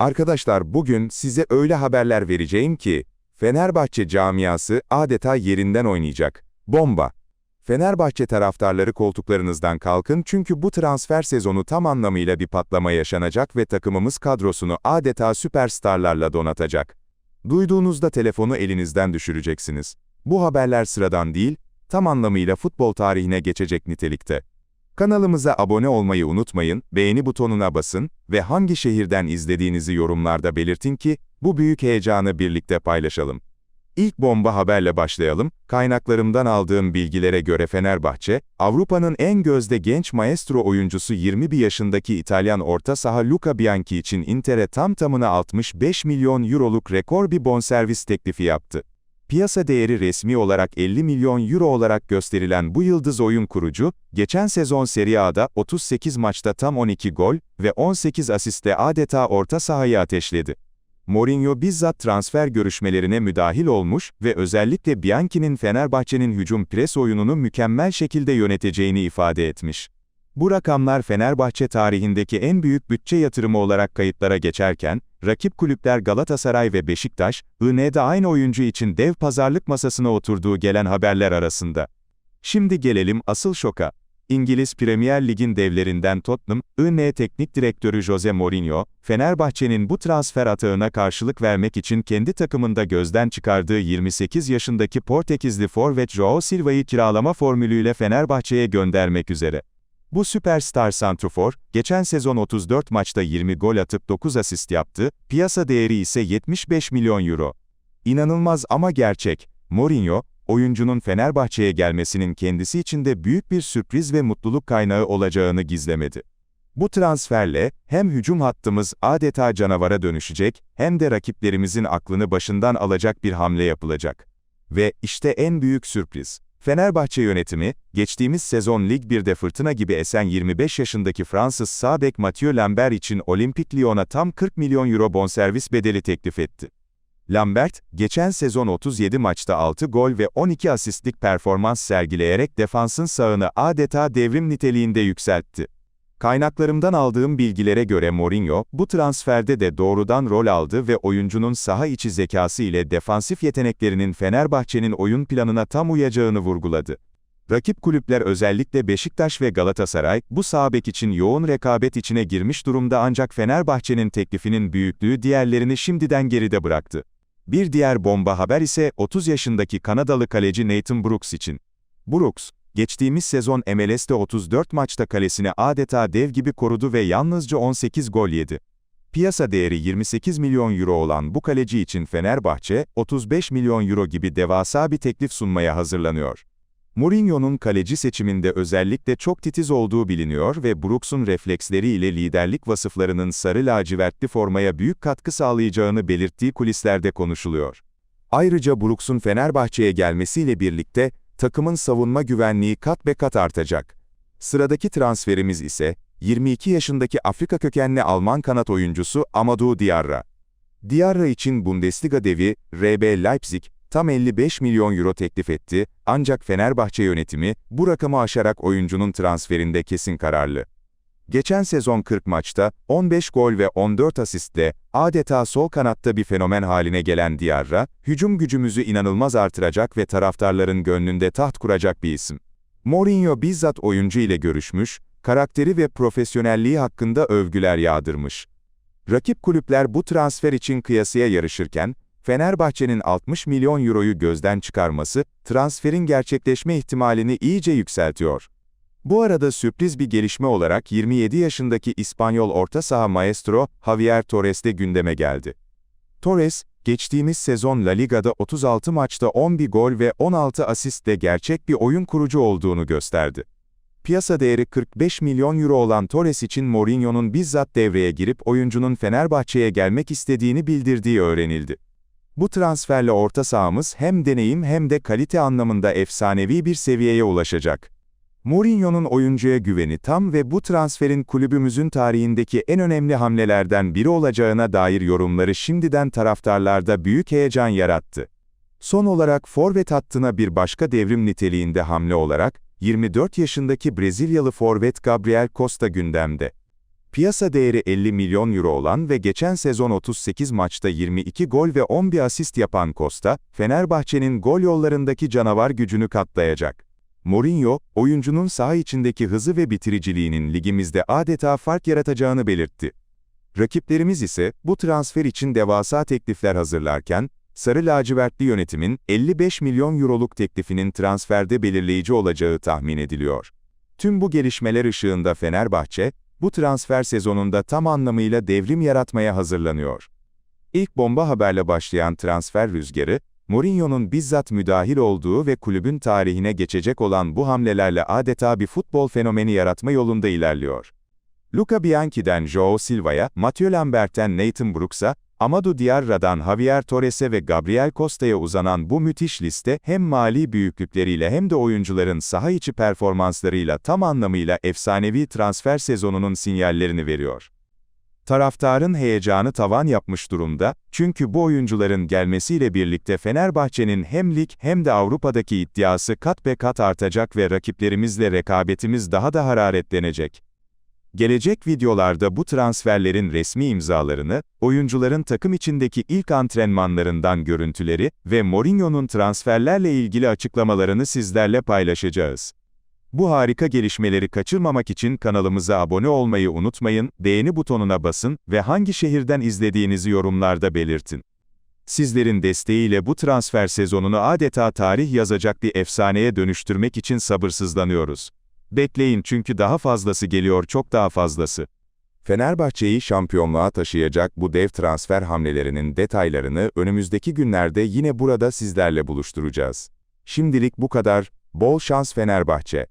Arkadaşlar bugün size öyle haberler vereceğim ki, Fenerbahçe camiası adeta yerinden oynayacak. Bomba! Fenerbahçe taraftarları koltuklarınızdan kalkın çünkü bu transfer sezonu tam anlamıyla bir patlama yaşanacak ve takımımız kadrosunu adeta süperstarlarla donatacak. Duyduğunuzda telefonu elinizden düşüreceksiniz. Bu haberler sıradan değil, tam anlamıyla futbol tarihine geçecek nitelikte. Kanalımıza abone olmayı unutmayın, beğeni butonuna basın ve hangi şehirden izlediğinizi yorumlarda belirtin ki bu büyük heyecanı birlikte paylaşalım. İlk bomba haberle başlayalım. Kaynaklarımdan aldığım bilgilere göre Fenerbahçe, Avrupa'nın en gözde genç maestro oyuncusu 21 yaşındaki İtalyan orta saha Luca Bianchi için Inter'e tam tamına 65 milyon euroluk rekor bir bonservis teklifi yaptı. Piyasa değeri resmi olarak 50 milyon euro olarak gösterilen bu yıldız oyun kurucu, geçen sezon Serie A'da 38 maçta tam 12 gol ve 18 asistle adeta orta sahayı ateşledi. Mourinho bizzat transfer görüşmelerine müdahil olmuş ve özellikle Bianchi'nin Fenerbahçe'nin hücum pres oyununu mükemmel şekilde yöneteceğini ifade etmiş. Bu rakamlar Fenerbahçe tarihindeki en büyük bütçe yatırımı olarak kayıtlara geçerken, rakip kulüpler Galatasaray ve Beşiktaş, INE'de aynı oyuncu için dev pazarlık masasına oturduğu gelen haberler arasında. Şimdi gelelim asıl şoka. İngiliz Premier Lig'in devlerinden Tottenham, INE Teknik Direktörü Jose Mourinho, Fenerbahçe'nin bu transfer atağına karşılık vermek için kendi takımında gözden çıkardığı 28 yaşındaki Portekizli forvet Joao Silva'yı kiralama formülüyle Fenerbahçe'ye göndermek üzere. Bu süperstar santrofor, geçen sezon 34 maçta 20 gol atıp 9 asist yaptı, piyasa değeri ise 75 milyon euro. İnanılmaz ama gerçek. Mourinho, oyuncunun Fenerbahçe'ye gelmesinin kendisi için de büyük bir sürpriz ve mutluluk kaynağı olacağını gizlemedi. Bu transferle, hem hücum hattımız adeta canavara dönüşecek, hem de rakiplerimizin aklını başından alacak bir hamle yapılacak. Ve işte en büyük sürpriz. Fenerbahçe yönetimi, geçtiğimiz sezon Lig 1'de fırtına gibi esen 25 yaşındaki Fransız sağ bek Mathieu Lambert için Olimpik Lyon'a tam 40 milyon euro bonservis bedeli teklif etti. Lambert, geçen sezon 37 maçta 6 gol ve 12 asistlik performans sergileyerek defansın sağını adeta devrim niteliğinde yükseltti. Kaynaklarımdan aldığım bilgilere göre Mourinho, bu transferde de doğrudan rol aldı ve oyuncunun saha içi zekası ile defansif yeteneklerinin Fenerbahçe'nin oyun planına tam uyacağını vurguladı. Rakip kulüpler özellikle Beşiktaş ve Galatasaray, bu sağ bek için yoğun rekabet içine girmiş durumda ancak Fenerbahçe'nin teklifinin büyüklüğü diğerlerini şimdiden geride bıraktı. Bir diğer bomba haber ise 30 yaşındaki Kanadalı kaleci Nathan Brooks için. Brooks, geçtiğimiz sezon MLS'te 34 maçta kalesini adeta dev gibi korudu ve yalnızca 18 gol yedi. Piyasa değeri 28 milyon euro olan bu kaleci için Fenerbahçe, 35 milyon euro gibi devasa bir teklif sunmaya hazırlanıyor. Mourinho'nun kaleci seçiminde özellikle çok titiz olduğu biliniyor ve Brooks'un refleksleri ile liderlik vasıflarının sarı lacivertli formaya büyük katkı sağlayacağını belirttiği kulislerde konuşuluyor. Ayrıca Brooks'un Fenerbahçe'ye gelmesiyle birlikte, takımın savunma güvenliği kat be kat artacak. Sıradaki transferimiz ise, 22 yaşındaki Afrika kökenli Alman kanat oyuncusu Amadou Diarra. Diarra için Bundesliga devi, RB Leipzig, tam 55 milyon euro teklif etti, ancak Fenerbahçe yönetimi, bu rakamı aşarak oyuncunun transferinde kesin kararlı. Geçen sezon 40 maçta, 15 gol ve 14 asistle, adeta sol kanatta bir fenomen haline gelen Diarra, hücum gücümüzü inanılmaz artıracak ve taraftarların gönlünde taht kuracak bir isim. Mourinho bizzat oyuncu ile görüşmüş, karakteri ve profesyonelliği hakkında övgüler yağdırmış. Rakip kulüpler bu transfer için kıyasıya yarışırken, Fenerbahçe'nin 60 milyon euroyu gözden çıkarması, transferin gerçekleşme ihtimalini iyice yükseltiyor. Bu arada sürpriz bir gelişme olarak 27 yaşındaki İspanyol orta saha maestro Javier Torres de gündeme geldi. Torres, geçtiğimiz sezon La Liga'da 36 maçta 11 gol ve 16 asistle gerçek bir oyun kurucu olduğunu gösterdi. Piyasa değeri 45 milyon euro olan Torres için Mourinho'nun bizzat devreye girip oyuncunun Fenerbahçe'ye gelmek istediğini bildirdiği öğrenildi. Bu transferle orta sahamız hem deneyim hem de kalite anlamında efsanevi bir seviyeye ulaşacak. Mourinho'nun oyuncuya güveni tam ve bu transferin kulübümüzün tarihindeki en önemli hamlelerden biri olacağına dair yorumları şimdiden taraftarlarda büyük heyecan yarattı. Son olarak forvet hattına bir başka devrim niteliğinde hamle olarak, 24 yaşındaki Brezilyalı forvet Gabriel Costa gündemde. Piyasa değeri 50 milyon euro olan ve geçen sezon 38 maçta 22 gol ve 11 asist yapan Costa, Fenerbahçe'nin gol yollarındaki canavar gücünü katlayacak. Mourinho, oyuncunun saha içindeki hızı ve bitiriciliğinin ligimizde adeta fark yaratacağını belirtti. Rakiplerimiz ise bu transfer için devasa teklifler hazırlarken, Sarı lacivertli yönetimin 55 milyon euroluk teklifinin transferde belirleyici olacağı tahmin ediliyor. Tüm bu gelişmeler ışığında Fenerbahçe, bu transfer sezonunda tam anlamıyla devrim yaratmaya hazırlanıyor. İlk bomba haberle başlayan transfer rüzgarı, Mourinho'nun bizzat müdahil olduğu ve kulübün tarihine geçecek olan bu hamlelerle adeta bir futbol fenomeni yaratma yolunda ilerliyor. Luca Bianchi'den Joao Silva'ya, Mathieu Lambert'ten Nathan Brooks'a, Amadou Diarra'dan Javier Torres'e ve Gabriel Costa'ya uzanan bu müthiş liste hem mali büyüklükleriyle hem de oyuncuların saha içi performanslarıyla tam anlamıyla efsanevi transfer sezonunun sinyallerini veriyor. Taraftarın heyecanı tavan yapmış durumda, çünkü bu oyuncuların gelmesiyle birlikte Fenerbahçe'nin hem lig hem de Avrupa'daki iddiası kat be kat artacak ve rakiplerimizle rekabetimiz daha da hararetlenecek. Gelecek videolarda bu transferlerin resmi imzalarını, oyuncuların takım içindeki ilk antrenmanlarından görüntüleri ve Mourinho'nun transferlerle ilgili açıklamalarını sizlerle paylaşacağız. Bu harika gelişmeleri kaçırmamak için kanalımıza abone olmayı unutmayın, beğeni butonuna basın ve hangi şehirden izlediğinizi yorumlarda belirtin. Sizlerin desteğiyle bu transfer sezonunu adeta tarih yazacak bir efsaneye dönüştürmek için sabırsızlanıyoruz. Bekleyin çünkü daha fazlası geliyor çok daha fazlası. Fenerbahçe'yi şampiyonluğa taşıyacak bu dev transfer hamlelerinin detaylarını önümüzdeki günlerde yine burada sizlerle buluşturacağız. Şimdilik bu kadar, bol şans Fenerbahçe.